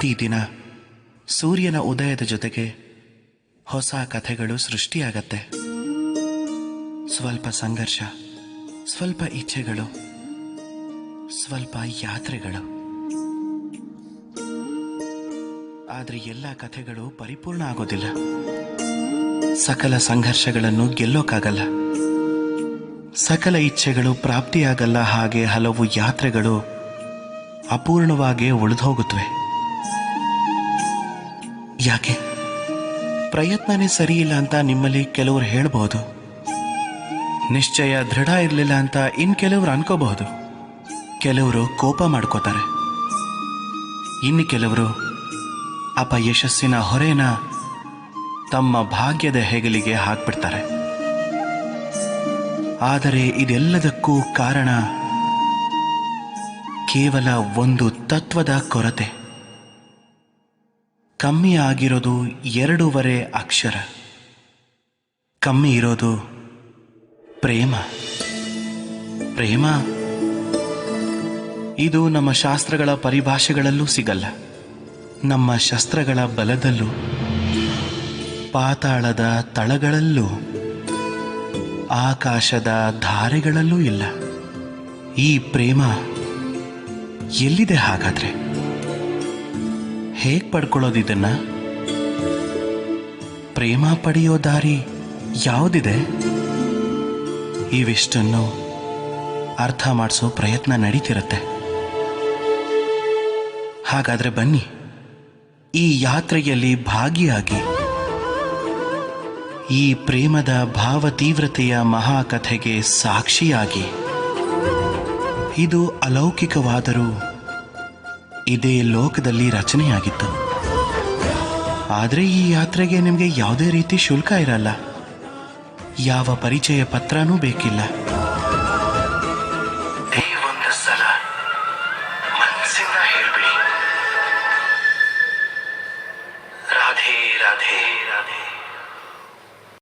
ಪ್ರತಿದಿನ ಸೂರ್ಯನ ಉದಯದ ಜೊತೆಗೆ ಹೊಸ ಕಥೆಗಳು ಸೃಷ್ಟಿಯಾಗತ್ತೆ. ಸ್ವಲ್ಪ ಸಂಘರ್ಷ, ಸ್ವಲ್ಪ ಇಚ್ಛೆಗಳು, ಸ್ವಲ್ಪ ಯಾತ್ರೆಗಳು. ಆದರೆ ಎಲ್ಲ ಕಥೆಗಳು ಪರಿಪೂರ್ಣ ಆಗೋದಿಲ್ಲ. ಸಕಲ ಸಂಘರ್ಷಗಳನ್ನು ಗೆಲ್ಲೋಕ್ಕಾಗಲ್ಲ ಸಕಲ ಇಚ್ಛೆಗಳು ಪ್ರಾಪ್ತಿಯಾಗಲ್ಲ ಹಾಗೆ ಹಲವು ಯಾತ್ರೆಗಳು ಅಪೂರ್ಣವಾಗಿ ಉಳಿದೋಗುತ್ತವೆ ಯಾಕೆ? ಪ್ರಯತ್ನನೇ ಸರಿಯಿಲ್ಲ ಅಂತ ನಿಮ್ಮಲ್ಲಿ ಕೆಲವರು ಹೇಳ್ಬೋದು. ನಿಶ್ಚಯ ದೃಢ ಇರಲಿಲ್ಲ ಅಂತ ಇನ್ ಕೆಲವರು ಅನ್ಕೋಬಹುದು. ಕೆಲವರು ಕೋಪ ಮಾಡ್ಕೋತಾರೆ. ಇನ್ನು ಕೆಲವರು ಅಪ ಯಶಸ್ಸಿನ ಹೊರೆನ ತಮ್ಮ ಭಾಗ್ಯದ ಹೆಗಲಿಗೆ ಹಾಕ್ಬಿಡ್ತಾರೆ. ಆದರೆ ಇದೆಲ್ಲದಕ್ಕೂ ಕಾರಣ ಕೇವಲ ಒಂದು ತತ್ವದ ಕೊರತೆ. ಕಮ್ಮಿ ಆಗಿರೋದು ಎರಡೂವರೆ ಅಕ್ಷರ. ಕಮ್ಮಿ ಇರೋದು ಪ್ರೇಮ. ಪ್ರೇಮ? ಇದು ನಮ್ಮ ಶಾಸ್ತ್ರಗಳ ಪರಿಭಾಷೆಗಳಲ್ಲೂ ಸಿಗಲ್ಲ. ನಮ್ಮ ಶಸ್ತ್ರಗಳ ಬಲದಲ್ಲೂ, ಪಾತಾಳದ ತಳಗಳಲ್ಲೂ, ಆಕಾಶದ ಧಾರೆಗಳಲ್ಲೂ ಇಲ್ಲ. ಈ ಪ್ರೇಮ ಎಲ್ಲಿದೆ ಹಾಗಾದ್ರೆ? ಹೇಗ್ ಪಡ್ಕೊಳ್ಳೋದು ಇದನ್ನ? ಪ್ರೇಮ ಪಡೆಯೋ ದಾರಿ ಯಾವುದಿದೆ? ಇವಿಷ್ಟನ್ನು ಅರ್ಥ ಮಾಡಿಸೋ ಪ್ರಯತ್ನ ನಡೀತಿರುತ್ತೆ. ಹಾಗಾದ್ರೆ ಬನ್ನಿ, ಈ ಯಾತ್ರೆಯಲ್ಲಿ ಭಾಗಿಯಾಗಿ ಈ ಪ್ರೇಮದ ಭಾವ ತೀವ್ರತೆಯ ಮಹಾಕಥೆಗೆ ಸಾಕ್ಷಿಯಾಗಿ, ಇದು ಅಲೌಕಿಕವಾದರೂ ಇದೇ ಲೋಕದಲ್ಲಿ ರಚನೆಯಾಗಿತ್ತು. ಆದರೆ ಈ ಯಾತ್ರೆಗೆ ನಿಮಗೆ ಯಾವುದೇ ರೀತಿ ಶುಲ್ಕ ಇರಲ್ಲ. ಯಾವ ಪರಿಚಯ ಪತ್ರನೂ ಬೇಕಿಲ್ಲ.